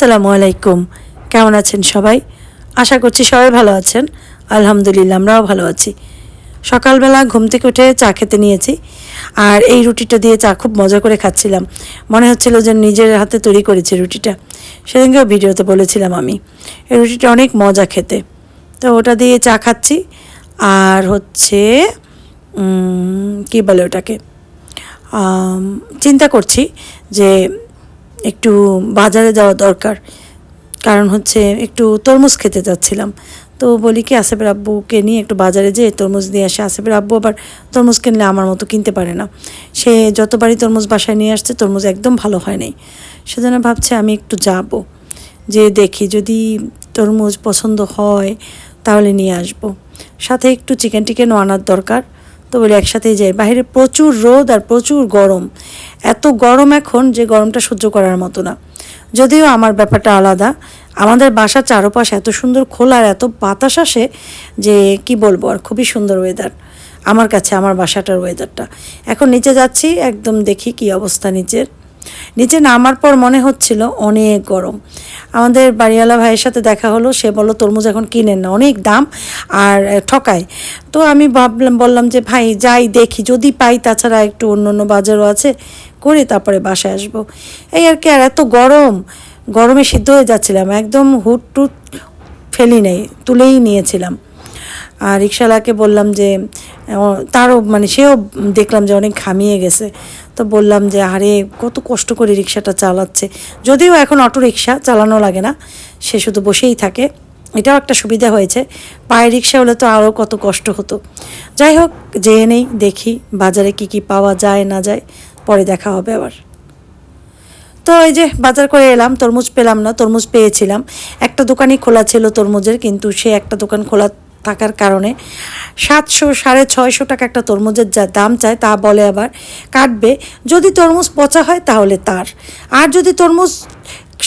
আসসালামু আলাইকুম। কেমন আছেন সবাই? আশা করছি সবাই ভালো আছেন। আলহামদুলিল্লাহ, আমরাও ভালো আছি। সকালবেলা ঘুম থেকে উঠে চা খেতে নিয়েছি আর এই রুটিটা দিয়ে চা খুব মজা করে খাচ্ছিলাম। মনে হচ্ছিল যে নিজের হাতে তৈরি করেছি রুটিটা। সেদিনকেও ভিডিওতে বলেছিলাম আমি, এই রুটিটা অনেক মজা খেতে। তো ওটা দিয়ে চা খাচ্ছি আর হচ্ছে কী বলে ওটাকে? চিন্তা করছি যে একটু বাজারে যাওয়া দরকার। কারণ হচ্ছে একটু তরমুজ খেতে যাচ্ছিলাম তো বলি কি, আসেফের আব্বুকে নিয়ে একটু বাজারে যেয়ে তরমুজ দিয়ে আসে। আসেফের আব্বু আবার তরমুজ কিনলে আমার মতো কিনতে পারে না। সে যতবারই তরমুজ বাসায় নিয়ে আসছে, তরমুজ একদম ভালো হয় নাই। সেজন্য ভাবছে আমি একটু যাব যে দেখি যদি তরমুজ পছন্দ হয় তাহলে নিয়ে আসব। সাথে একটু চিকেন টিকেনও আনার দরকার। তো বলি একসাথেই যাই। বাহিরে প্রচুর রোদ আর প্রচুর গরম। এত গরম এখন যে গরমটা সহ্য করার মতো না। যদিও আমার ব্যাপারটা আলাদা। আমাদের বাসার চারপাশ এত সুন্দর খোলা আর এত বাতাস আসে যে কি বলব আর, খুবই সুন্দর ওয়েদার আমার কাছে, আমার বাসাটার ওয়েদারটা এখন নিচে যাচ্ছি, একদম দেখি কি অবস্থা নিচের। নিচে নামার পর মনে হচ্ছিল অনেক গরম। আমাদের বাড়িওয়ালা ভাইয়ের সাথে দেখা হলো, সে বলল, তরমুজ এখন কিনেন না অনেক দাম আর ঠকায়। তো আমি ভাবলাম, বললাম যে, ভাই, যাই দেখি। যদি পাই, তাছাড়া একটু অন্য অন্য বাজারও আছে, করে তারপরে বাসায় আসব। এই আর কি, আর এত গরম, গরমে সিদ্ধ হয়ে যাচ্ছিলাম। একদম হুট টুট ফেলি নেই, তুলেই নিয়েছিলাম। আর রিক্সাওয়ালাকে বললাম যে তারও মানে সেও দেখলাম যে অনেক ঘামিয়ে গেছে। তো বললাম যে, আরে, কত কষ্ট করে রিক্সাটা চালাচ্ছে। যদিও এখন অটো রিক্সা চালানো লাগে না, সে শুধু বসেই থাকে। এটাও একটা সুবিধা হয়েছে। পায়ে রিক্সা হলে তো আরও কত কষ্ট হতো। যাই হোক, যেয়ে নেই, দেখি বাজারে কি কি পাওয়া যায়, না যায়, পরে দেখা হবে আবার। তো এই যে বাজার করে এলাম, তরমুজ পেলাম না, তরমুজ পেয়েছিলাম। একটা দোকানই খোলা ছিল তরমুজের, কিন্তু সে একটা দোকান খোলা থাকার কারণে সাতশো, সাড়ে ছয়শো টাকা একটা তরমুজের যা দাম চায় তা বলে আবার কাটবে। যদি তরমুজ পচা হয় তাহলে তার। আর যদি তরমুজ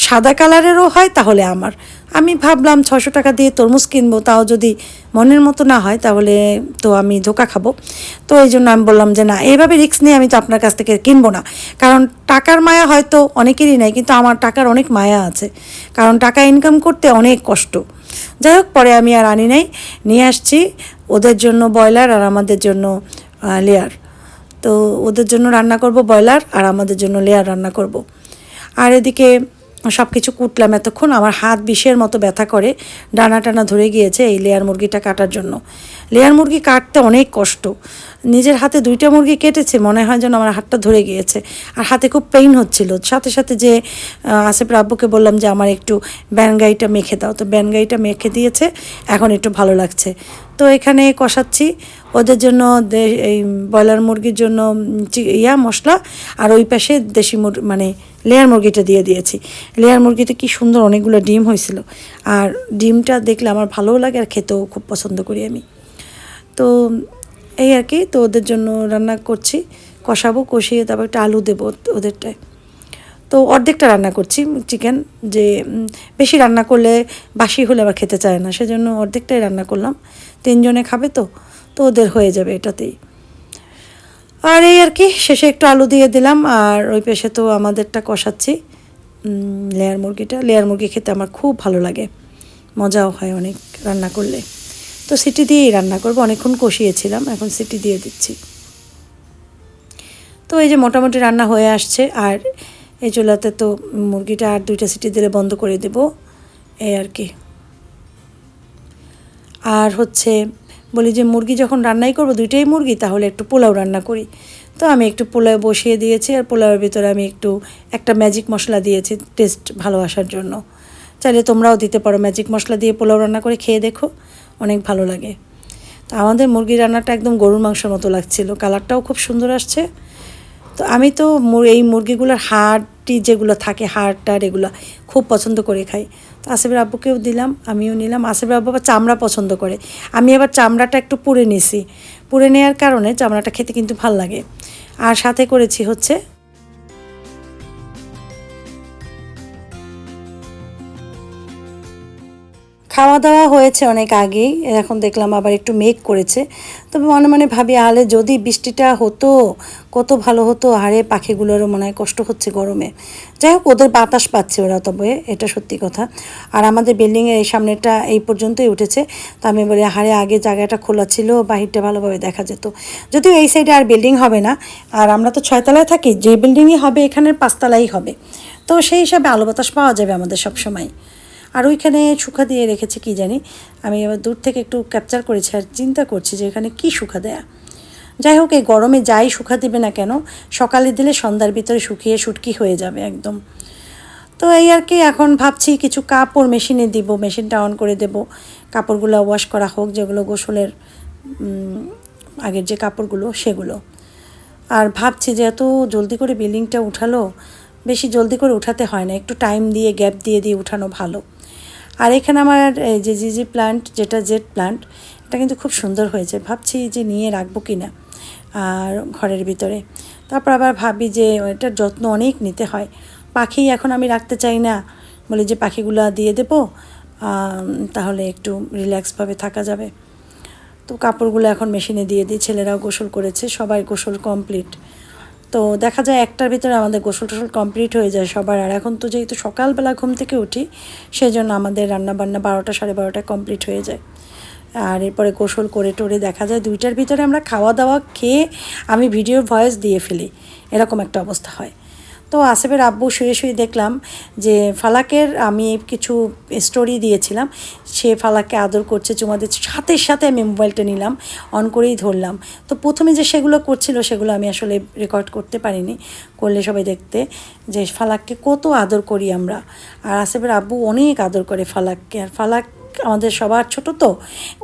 সাদা কালারেরও হয় তাহলে আমার। আমি ভাবলাম ছশো টাকা দিয়ে তরমুজ কিনবো, তাও যদি মনের মতো না হয় তাহলে তো আমি ধোকা খাব। তো এই জন্য আমি বললাম যে না এইভাবে রিস্ক নিয়ে আমি তো আপনার কাছ থেকে কিনবো না। কারণ টাকার মায়া হয়তো অনেকেরই নেই, কিন্তু আমার টাকার অনেক মায়া আছে। কারণ টাকা ইনকাম করতে অনেক কষ্ট। যাই হোক পরে আমি আর আনি নাই। নিয়ে আসছি। ওদের জন্য ব্রয়লার আর আমাদের জন্য লেয়ার তো ওদের জন্য রান্না করব ব্রয়লার আর আমাদের জন্য লেয়ার রান্না করব। আর এদিকে সব কিছু কুটলাম এতক্ষণ। আমার হাত বিষের মতো ব্যথা করে। ডানা টানা ধরে গিয়েছে এই লেয়ার মুরগিটা কাটার জন্য। লেয়ার মুরগি কাটতে অনেক কষ্ট। নিজের হাতে দুইটা মুরগি কেটেছে মনে হয় যেন আমার হাতটা ধরে গিয়েছে। আর হাতে খুব পেইন হচ্ছিল। সাথে সাথে যে আহ, আসিফ আব্বুকে বললাম যে আমার একটু ব্যানগাইটা মেখে দাও। তো ব্যানগাইটা মেখে দিয়েছে। এখন একটু ভালো লাগছে। তো এখানে কষাচ্ছি। ওদের জন্য এই ব্রয়লার মুরগির জন্য ইয়া মশলা। আর ওই পাশে দেশি মুর মানে লেয়ার মুরগিটা দিয়ে দিয়েছি। লেয়ার মুরগিতে কি সুন্দর অনেকগুলো ডিম হয়েছিল। আর ডিমটা দেখলে আমার ভালোও লাগে আর খেতেও খুব পছন্দ করি আমি। তো এই আর কি, তো ওদের জন্য রান্না করছি। কষাবো, কষিয়ে তারপর একটা আলু দেবো ওদেরটায়। তো অর্ধেকটা রান্না করছি চিকেন, যে বেশি রান্না করলে বাসি হলে আবার খেতে চায় না, সেজন্য অর্ধেকটাই রান্না করলাম। তিনজনে খাবে তো তো ওদের হয়ে যাবে এটাতেই। আর এই আর কি, শেষে একটু আলু দিয়ে দিলাম, আর ওই পেশে তো আমাদেরটা কষাচ্ছি। লেয়ার মুরগিটা, লেয়ার মুরগি খেতে আমার খুব ভালো লাগে। মজাও হয় অনেক রান্না করলে। তো সিটি দিয়েই রান্না করব, অনেকক্ষণ কষিয়েছিলাম, এখন সিটি দিয়ে দিচ্ছি। তো এই যে মোটামুটি রান্না হয়ে আসছে, আর এই চুলাতে তো মুরগিটা আর দুইটা সিটি দিলে বন্ধ করে দেব, এই আর কি। আর হচ্ছে বলি যে মুরগি যখন রান্নাই করব, দুইটাই মুরগি, তাহলে একটু পোলাও রান্না করি। তো আমি একটু পোলাও বসিয়ে দিয়েছি, আর পোলাওয়ের ভিতরে আমি একটু একটা ম্যাজিক মশলা দিয়েছি টেস্ট ভালো আসার জন্য। চাইলে তোমরাও দিতে পারো ম্যাজিক মশলা দিয়ে পোলাও রান্না করে খেয়ে দেখো। অনেক ভালো লাগে। তো আমাদের মুরগি রান্নাটা একদম গরুর মাংসের মতো লাগছিল। কালারটাও খুব সুন্দর আসছে। তো আমি তো এই মুরগিগুলোর হাড়টি যেগুলো থাকে, হাড় টাড় এগুলো খুব পছন্দ করে খাই। তো আসিফের আব্বুকেও দিলাম, আমিও নিলাম। আসিফের আব্বু আবার চামড়া পছন্দ করে। আমি আবার চামড়াটা একটু পুড়ে নিছি। পুড়ে নেওয়ার কারণে চামড়াটা খেতে কিন্তু ভালো লাগে। আর সাথে করেছি হচ্ছে খাওয়া দাওয়া হয়েছে অনেক আগেই, এখন দেখলাম আবার একটু মেঘ করেছে। তবে মনে মনে ভাবি, আলে যদি বৃষ্টিটা হতো, কত ভালো হতো হারে পাখিগুলোরও মনে হয় কষ্ট হচ্ছে গরমে। যাই হোক, ওদের বাতাস পাচ্ছে ওরা তবে, এটা সত্যি কথা। আর আমাদের বিল্ডিংয়ের এই সামনেটা এই পর্যন্তই উঠেছে। তা আমি বলি হারে আগে জায়গাটা খোলা ছিল, বাহিরটা ভালোভাবে দেখা যেত। যদিও এই সাইডে আর বিল্ডিং হবে না, আর আমরা তো ছয়তলায় থাকি, যে বিল্ডিংই হবে এখানে পাঁচতলাই হবে। তো সেই হিসাবে আলো বাতাস পাওয়া যাবে আমাদের সব সময় আর ওইখানে শুকা দিয়ে রেখেছে কি জানি? আমি এবার দূর থেকে একটু ক্যাপচার করেছি আর চিন্তা করছি যে এখানে কি শুকা দেয়া। যাই হোক, এই গরমে যাই শুকা দিবে না কেন, সকালে দিলে সন্ধ্যার ভিতরে শুকিয়ে শুটকি হয়ে যাবে একদম। তো এই আর কি, এখন ভাবছি কিছু কাপড় মেশিনে দিব, মেশিনটা অন করে দেব। কাপড়গুলো ওয়াশ করা হোক, যেগুলো গোসলের আগের যে কাপড়গুলো, সেগুলো। আর ভাবছি যে এত জলদি করে বিল্ডিংটা উঠালো বেশি জলদি করে উঠাতে হয় না। একটু টাইম দিয়ে গ্যাপ দিয়ে দিয়ে উঠানো ভালো। আর এখানে আমার, এই যে জিজি প্লান্ট যেটা জেট প্লান্ট এটা কিন্তু খুব সুন্দর হয়েছে। ভাবছি যে নিয়ে রাখব কি না আর ঘরের ভিতরে। তারপর আবার ভাবি যে এটার যত্ন অনেক নিতে হয়। পাখি এখন আমি রাখতে চাই না। বলি যে পাখিগুলো দিয়ে দেবো তাহলে একটু রিল্যাক্সভাবে থাকা যাবে। তো কাপড়গুলো এখন মেশিনে দিয়ে দিই। ছেলেরাও গোসল করেছে, সবাই গোসল কমপ্লিট তো দেখা যায় একটার ভিতরে আমাদের গোসল টোসল কমপ্লিট হয়ে যায় সবার। আর এখন তো যেহেতু সকালবেলা ঘুম থেকে উঠি সেই জন্য আমাদের রান্নাবান্না বারোটা সাড়ে বারোটায় কমপ্লিট হয়ে যায়। আর এরপরে গোসল করে টোরে দেখা যায় দুইটার ভিতরে আমরা খাওয়া দাওয়া খেয়ে আমি ভিডিও ভয়েস দিয়ে ফেলি। এরকম একটা অবস্থা হয়। তো আসেফের আব্বু শুয়ে শুয়ে দেখলাম যে ফালাকের আমি কিছু স্টোরি দিয়েছিলাম। সে ফালাককে আদর করছে, চুমা দিচ্ছে। সাথে সাথে আমি মোবাইলটা নিলাম অন করেই ধরলাম। তো প্রথমে যে সেগুলো করছিল, সেগুলো আমি আসলে রেকর্ড করতে পারিনি, করলে সবাই দেখতে যে ফালাককে কত আদর করি আমরা। আর আসেফের আব্বু অনেক আদর করে ফালাককে। আর ফালাক আমাদের সবার ছোট তো,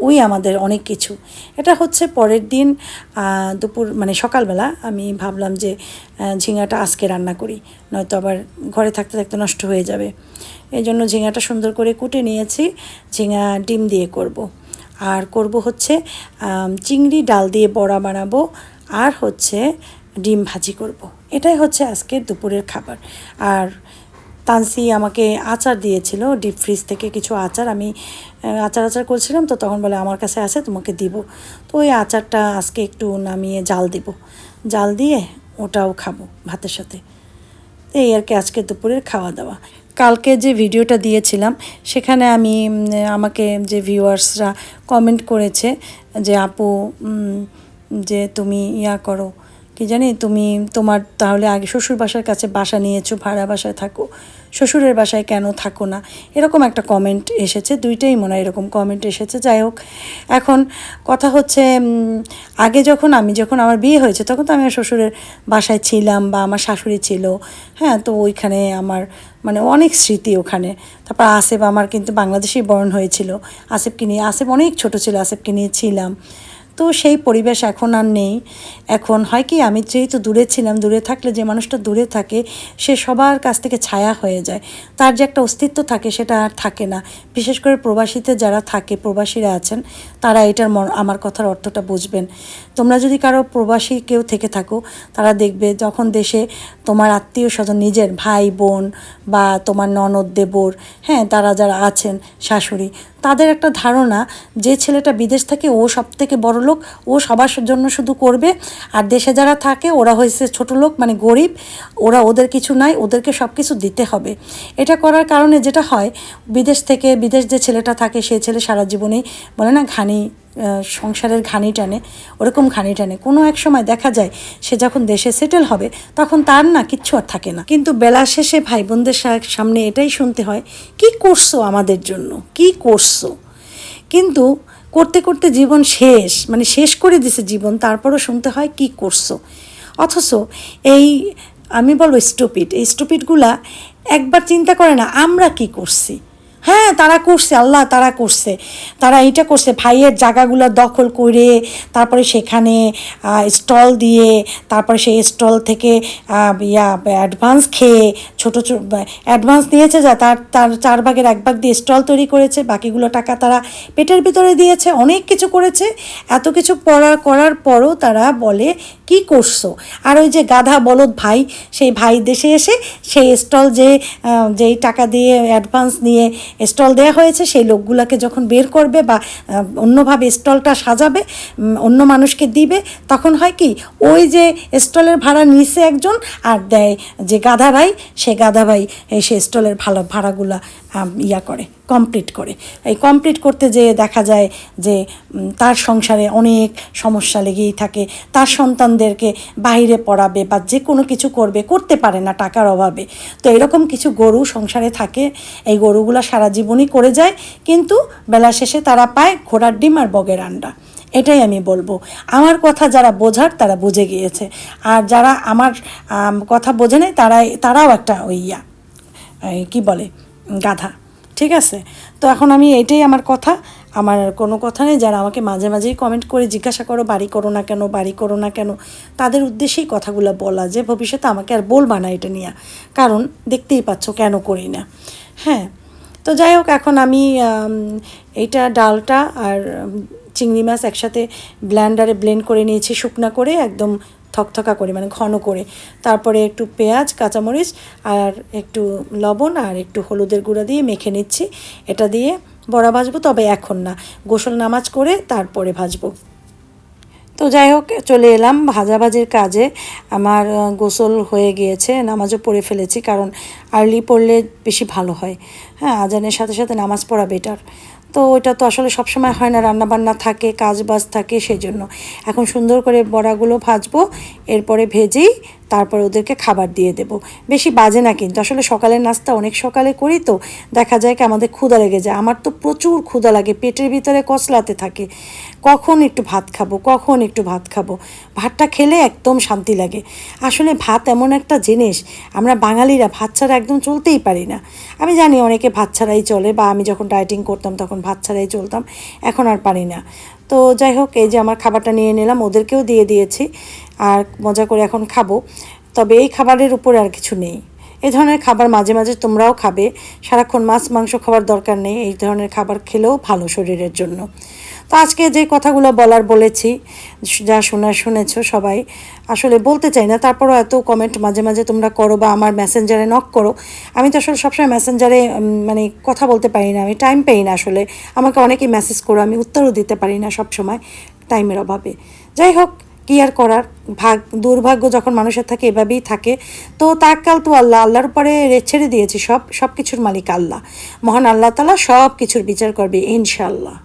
ওই আমাদের অনেক কিছু এটা হচ্ছে পরের দিন দুপুর মানে সকালবেলা আমি ভাবলাম যে ঝিঙাটা আজকে রান্না করি, নয়তো আবার ঘরে থাকতে থাকতে নষ্ট হয়ে যাবে এই জন্য ঝিঙাটা সুন্দর করে কুটে নিয়েছি, ঝিঙা ডিম দিয়ে করব। আর করব হচ্ছে চিংড়ি ডাল দিয়ে বড়া বানাবো, আর হচ্ছে ডিম ভাজি করব। এটাই হচ্ছে আজকের দুপুরের খাবার আর তানসি আমাকে আচার দিয়েছিল ডিপ ফ্রিজ থেকে কিছু আচার। আমি আচার আচার করছিলাম তো তখন বলে, আমার কাছে আছে, তোমাকে দিব। তো ওই আচারটা আজকে একটু নামিয়ে জাল দিব। জাল দিয়ে ওটাও খাব ভাতের সাথে। এই আর কি, আজকে দুপুরের খাওয়া দাওয়া কালকে যে ভিডিওটা দিয়েছিলাম, সেখানে আমি আমাকে যে ভিউয়ার্সরা কমেন্ট করেছে যে, আপু যে তুমি ইয়া করো, কি জানি, তুমি তোমার তাহলে আগে শ্বশুর বাসার কাছে বাসা নিয়েছো, ভাড়া বাসায় থাকো। শ্বশুরের বাসায় কেন থাকো না? এরকম একটা কমেন্ট এসেছে, দুইটাই মনে হয় এরকম কমেন্ট এসেছে। যাই হোক, এখন কথা হচ্ছে আগে যখন আমি যখন আমার বিয়ে হয়েছে, তখন তো আমি শ্বশুরের বাসায় ছিলাম বা আমার শাশুড়ি ছিল। হ্যাঁ তো ওইখানে আমার মানে অনেক স্মৃতি ওখানে। তারপর আসেফ আমার কিন্তু বাংলাদেশেই বরণ হয়েছিল। আসেফকে নিয়ে, আসেফ অনেক ছোট ছিল, আসেফকে নিয়ে ছিলাম। তো সেই পরিবেশ এখন আর নেই। এখন হয় কি, আমি যেহেতু দূরে ছিলাম, দূরে থাকলে যে মানুষটা দূরে থাকে, সে সবার কাছ থেকে ছায়া হয়ে যায়। তার যে একটা অস্তিত্ব থাকে, সেটা আর থাকে না। বিশেষ করে প্রবাসীতে যারা থাকে, প্রবাসীরা আছেন, তারা এটার আমার কথার অর্থটা বুঝবেন। তোমরা যদি কারও প্রবাসী কেউ থেকে থাকো, তারা দেখবে যখন দেশে তোমার আত্মীয় স্বজন নিজের ভাই, বোন বা তোমার ননদ, দেবর হ্যাঁ তারা যারা আছেন, শাশুড়ি তাদের একটা ধারণা যে ছেলেটা বিদেশ থেকে ও সব থেকে বড় লোক, ও সবার জন্য শুধু করবে। আর দেশে যারা থাকে, ওরা হয়েছে ছোট লোক মানে গরিব, ওরা ওদের কিছু নাই, ওদেরকে সব কিছু দিতে হবে। এটা করার কারণে যেটা হয়, বিদেশ থেকে বিদেশ যে ছেলেটা থাকে, সে ছেলে সারা জীবনেই বলে না, ঘানি সংসারের ঘানি টানে, ওরকম ঘানি টানে। কোনো এক সময় দেখা যায়, সে যখন দেশে সেটেল হবে, তখন তার না কিচ্ছু আর থাকে না। কিন্তু বেলা শেষে ভাই বোনদের সামনে এটাই শুনতে হয়, কি করছ আমাদের জন্য? কি করছ? কিন্তু করতে করতে জীবন শেষ মানে শেষ করে দিছে জীবন, তারপরও শুনতে হয়, কি করছ? অথচ এই, আমি বলব স্টুপিড এই স্টুপিডগুলা একবার চিন্তা করে না, আমরা কি করছি? হ্যাঁ তারা করছে, আল্লাহ তারা করছে। তারা এইটা করছে, ভাইয়ের জায়গাগুলো দখল করে, তারপরে সেখানে স্টল দিয়ে, তারপরে সেই স্টল থেকে ইয়া, অ্যাডভান্স খেয়ে, ছোটো ছোটো অ্যাডভান্স দিয়েছে যা, তার তার চার ভাগের এক ভাগ দিয়ে স্টল তৈরি করেছে, বাকিগুলো টাকা তারা পেটের ভিতরে দিয়েছে, অনেক কিছু করেছে। এত কিছু পড়া, করার পরও তারা বলে কি করছ? আর ওই যে গাধা বলদ ভাই, সেই ভাই দেশে এসে সেই স্টল যে যেই টাকা দিয়ে অ্যাডভান্স নিয়ে স্টল দেওয়া হয়েছে, সেই লোকগুলোকে যখন বের করবে বা অন্যভাবে স্টলটা সাজাবে অন্য মানুষকে দিবে, তখন হয় কি, ওই যে স্টলের ভাড়া নিছে একজন আর দেয় যে গাধা ভাই সে গাধা ভাই সে স্টলের ভালো ভাড়াগুলা ইয়া করে কমপ্লিট করে। এই কমপ্লিট করতে যেয়ে দেখা যায় যে তার সংসারে অনেক সমস্যা লেগেই থাকে। তার সন্তানদেরকে বাইরে পড়াবে বা যে কোনো কিছু করবে, করতে পারে না টাকার অভাবে। তো এরকম কিছু গরু সংসারে থাকে, এই গরুগুলো সারা জীবনই করে যায়, কিন্তু বেলা শেষে তারা পায় ঘোড়ার ডিম আর বগের আন্ডা। এটাই আমি বলব। আমার কথা যারা বোঝার, তারা বুঝে গিয়েছে। আর যারা আমার কথা বোঝে নেয় তারাই, তারাও একটা ওই ইয়া কি বলে গাধা। ঠিক আছে? তো এখন আমি এটাই আমার কথা। আমার কোনো কথা নেই। যারা আমাকে মাঝে মাঝেই কমেন্ট করে জিজ্ঞাসা করো, বাড়ি করো না কেন, বাড়ি করো না কেন, তাদের উদ্দেশ্যেই কথাগুলো বলা যে ভবিষ্যতে আমাকে আর বলবা না এটা নিয়ে। কারণ দেখতেই পাচ্ছ কেন করি না। হ্যাঁ তো যাই হোক, এখন আমি এইটা ডালটা আর চিংড়ি মাছ একসাথে ব্ল্যান্ডারে ব্লেন্ড করে নিয়েছি শুকনা করে, একদম থকথকা করে মানে ঘন করে। তারপরে একটু পেঁয়াজ, কাঁচামরিচ আর একটু লবণ আর একটু হলুদের গুঁড়া দিয়ে মেখে নিচ্ছি। এটা দিয়ে বড়া ভাজবো তবে এখন না। গোসল নামাজ করে তারপরে ভাজবো। তো যাই হোক, চলে এলাম ভাজাভাজির কাজে। আমার গোসল হয়ে গিয়েছে, নামাজও পড়ে ফেলেছি, কারণ আর্লি পড়লে বেশি ভালো হয়। হ্যাঁ আজানের সাথে সাথে নামাজ পড়া বেটার তো ওইটা তো আসলে সবসময় হয় না, রান্নাবান্না থাকে কাজ বাজ থাকে সেই জন্য এখন সুন্দর করে বড়াগুলো ভাজবো, এরপরে ভেজেই তারপর ওদেরকে খাবার দিয়ে দেব। বেশি বাজে না কিন্তু, আসলে সকালের নাস্তা অনেক সকালে করি তো, দেখা যায় কি আমাদের ক্ষুধা লেগে যায়। আমার তো প্রচুর ক্ষুধা লাগে, পেটের ভিতরে কচলাতে থাকে। কখন একটু ভাত খাব, কখন একটু ভাত খাব। ভাতটা খেলে একদম শান্তি লাগে। আসলে ভাত এমন একটা জিনিস, আমরা বাঙালিরা ভাত ছাড়া একদম চলতেই পারি না। আমি জানি অনেকে ভাত ছাড়াই চলে বা আমি যখন ডায়েটিং করতাম তখন ভাত ছাড়াই চলতাম, এখন আর পারি না। তো যাই হোক, এই যে আমার খাবারটা নিয়ে নিলাম, ওদেরকেও দিয়ে দিয়েছি, আর মজা করে এখন খাব। তবে এই খাবারের উপরে আর কিছু নেই। এই ধরনের খাবার মাঝে মাঝে তোমরাও খাবে। সারাক্ষণ মাছ, মাংস খাবার দরকার নেই। এই ধরনের খাবার খেলেও ভালো শরীরের জন্য। তো আজকে যে কথাগুলো বলার বলেছি, যা শোনা শুনেছো সবাই, আসলে বলতে চাই না, তারপরও এত কমেন্ট মাঝে মাঝে তোমরা করো বা আমার মেসেঞ্জারে নক করো। আমি তো আসলে সবসময় মেসেঞ্জারে মানে কথা বলতে পারি না, আমি টাইম পাই না আসলে। আমাকে অনেকেই মেসেজ করো, আমি উত্তরও দিতে পারি না সব সময় টাইমের অভাবে। যাই হোক, কি আর করার? ভাগ, দুর্ভাগ্য যখন মানুষের থাকে, এভাবেই থাকে। তো তাকাল তো আল্লাহ, আল্লাহর উপরে ছেড়ে দিয়েছি সব সব কিছুর মালিক আল্লাহ। মহান আল্লাহ তালা সব কিছুর বিচার করবে ইনশাল্লাহ